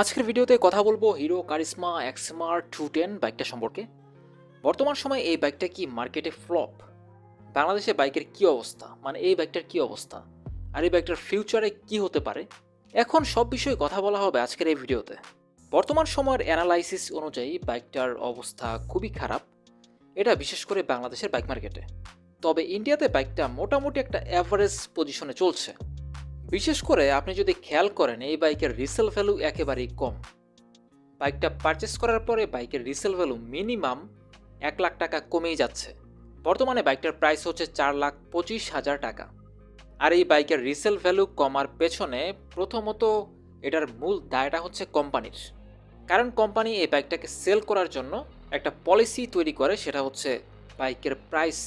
আজকের ভিডিওতে কথা বলব Hero Karizma XMR two ten বাইকটা সম্পর্কে। বর্তমান সময়ে এই বাইকটা কি মার্কেটে ফ্লপ? বাংলাদেশে বাইকের কি অবস্থা? মানে এই বাইকটার কি অবস্থা? আর এই বাইকটার ফিউচারে কি হতে পারে? এখন সব বিষয়ে কথা বলা হবে আজকের এই ভিডিওতে। বর্তমান সময়ের অ্যানালাইসিস অনুযায়ী বাইকটার অবস্থা খুবই খারাপ। এটা বিশেষ করে বাংলাদেশের বাইক মার্কেটে। তবে ইন্ডিয়াতে বাইকটা মোটামুটি একটা অ্যাভারেজ পজিশনে চলছে। বিশেষ করে আপনি যদি খেয়াল করেন, এই বাইকের রিসেল ভ্যালু একেবারেই কম। বাইকটা পারচেস করার পরে বাইকের রিসেল ভ্যালু মিনিমাম এক লাখ টাকা কমেই যাচ্ছে। বর্তমানে বাইকটার প্রাইস হচ্ছে চার লাখ পঁচিশ হাজার টাকা। আর এই বাইকের রিসেল ভ্যালু কমার পেছনে প্রথমত এটার মূল দায়টা হচ্ছে কোম্পানির কারণ কোম্পানি এই বাইকটাকে সেল করার জন্য একটা পলিসি তৈরি করে, সেটা হচ্ছে বাইকের প্রাইস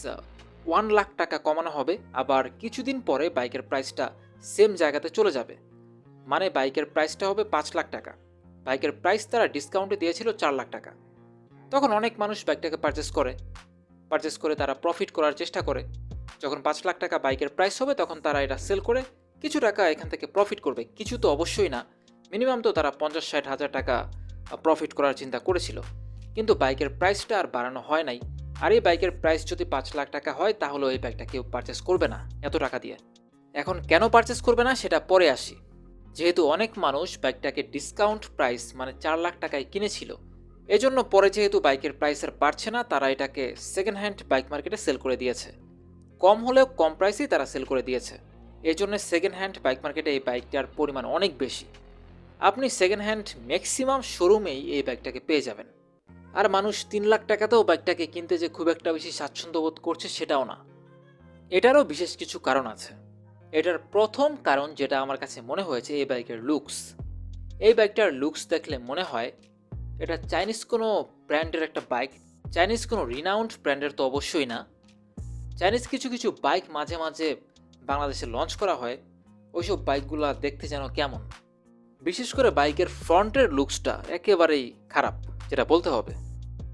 ওয়ান লাখ টাকা কমানো হবে। আবার কিছুদিন পরে বাইকের প্রাইসটা সেম জায়গাতে চলে যাবে। মানে বাইকের প্রাইসটা হবে পাঁচ লাখ টাকা। বাইকের প্রাইস তারা ডিসকাউন্টে দিয়েছিল চার লাখ টাকা। তখন অনেক মানুষ বাইকটাকে পারচেস করে। পারচেস করে তারা প্রফিট করার চেষ্টা করে। যখন পাঁচ লাখ টাকা বাইকের প্রাইস হবে, তখন তারা এটা সেল করে কিছু টাকা এখান থেকে প্রফিট করবে। কিছু তো অবশ্যই না। মিনিমাম তো তারা পঞ্চাশ, ষাট হাজার টাকা প্রফিট করার চিন্তা করেছিল। কিন্তু বাইকের প্রাইসটা আর বাড়ানো হয় নাই। আর এই বাইকের প্রাইস যদি পাঁচ লাখ টাকা হয়, তাহলে এই বাইকটা কেউ পারচেস করবে না, এত টাকা দিয়ে। এখন কেন পারচেস করবে না সেটা পরে আসি। যেহেতু অনেক মানুষ বাইকটাকে ডিসকাউন্ট প্রাইস মানে চার লাখ টাকায় কিনেছিল, এজন্য পরে যেহেতু বাইকের প্রাইস আর বাড়ছে না, তারা এটাকে সেকেন্ড হ্যান্ড বাইক মার্কেটে সেল করে দিয়েছে। কম হলেও কম প্রাইসেই তারা সেল করে দিয়েছে। এই জন্য সেকেন্ড হ্যান্ড বাইক মার্কেটে এই বাইকটার পরিমাণ অনেক বেশি। আপনি সেকেন্ড হ্যান্ড ম্যাক্সিমাম শোরুমেই এই বাইকটাকে পেয়ে যাবেন। আর মানুষ তিন লাখ টাকাতেও বাইকটাকে কিনতে যে খুব একটা বেশি স্বাচ্ছন্দ্য বোধ করছে সেটাও না। এটারও বিশেষ কিছু কারণ আছে। এটার প্রথম কারণ যেটা আমার কাছে মনে হয়েছে এই বাইকের লুকস এই বাইকটার লুকস দেখলে মনে হয় এটা চাইনিজ কোনো ব্র্যান্ডের একটা বাইক। চাইনিজ কোনো রিনাউন্ড ব্র্যান্ডের তো অবশ্যই না। চাইনিজ কিছু কিছু বাইক মাঝে মাঝে বাংলাদেশে লঞ্চ করা হয়। ওইসব বাইকগুলো দেখতে যেন কেমন। বিশেষ করে বাইকের ফ্রন্টের লুকসটা একেবারেই খারাপ, যেটা বলতে হবে।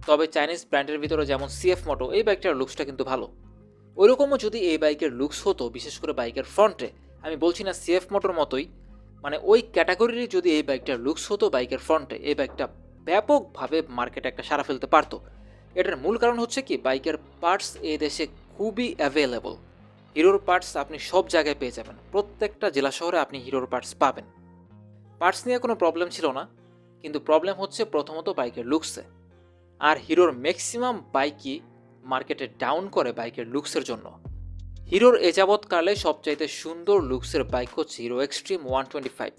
তবে চাইনিজ ব্র্যান্ডের ভিতরে যেমন সিএফ মোটো এই বাইকটার লুকসটা কিন্তু ভালো। ওইরকমও যদি এই বাইকের লুকস হতো, বিশেষ করে বাইকের ফ্রন্টে আমি বলছি না সিএফ মোটর মতোই মানে ওই ক্যাটাগরির যদি এই বাইকটার লুকস হতো বাইকের ফ্রন্টে এই বাইকটা ব্যাপকভাবে মার্কেটে একটা সারা ফেলতে পারতো। এটার মূল কারণ হচ্ছে কি, বাইকের পার্টস এ দেশে খুবই অ্যাভেলেবল হিরোর পার্টস আপনি সব জায়গায় পেয়ে যাবেন। প্রত্যেকটা জেলা শহরে আপনি হিরোর পার্টস পাবেন। পার্টস নিয়ে কোনো প্রবলেম ছিল না, কিন্তু প্রবলেম হচ্ছে প্রথমত বাইকের লুকসে আর হিরোর ম্যাক্সিমাম বাইকই মার্কেটে ডাউন করে বাইকের লুকসের জন্য। হিরোর এ যাবৎকালে সবচাইতে সুন্দর লুকসের বাইক হচ্ছে Hero Xtreme one twenty five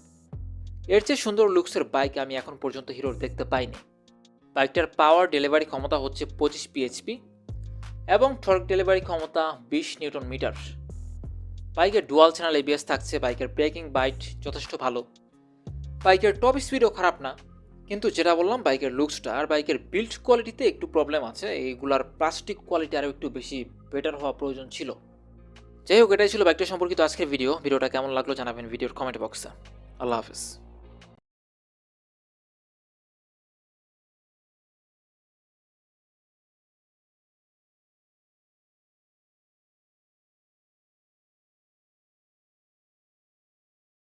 এর চেয়ে সুন্দর লুকসের বাইক আমি এখন পর্যন্ত হিরোর দেখতে পাইনি। বাইকটার পাওয়ার ডেলিভারি ক্ষমতা হচ্ছে পঁচিশ পিএইচপি এবং টর্ক ডেলিভারি ক্ষমতা বিশ নিউটন মিটার বাইকের ডুয়াল চ্যানেল এবিএস থাকছে বাইকের ব্রেকিং বাইট যথেষ্ট ভালো। বাইকের টপ স্পিডও খারাপ না। কিন্তু যেটা বললাম, বাইকের লুকসটা আর বাইকের বিল্ড কোয়ালিটিতে একটু প্রবলেম আছে। এইগুলার প্লাস্টিক কোয়ালিটি আরও একটু বেশি বেটার হওয়া প্রয়োজন ছিল। যাই হোক, এটাই ছিল বাইকটা সম্পর্কিত আজকের ভিডিও ভিডিওটা কেমন লাগল জানাবেন ভিডিওর কমেন্ট বক্সে আল্লাহ হাফিজ।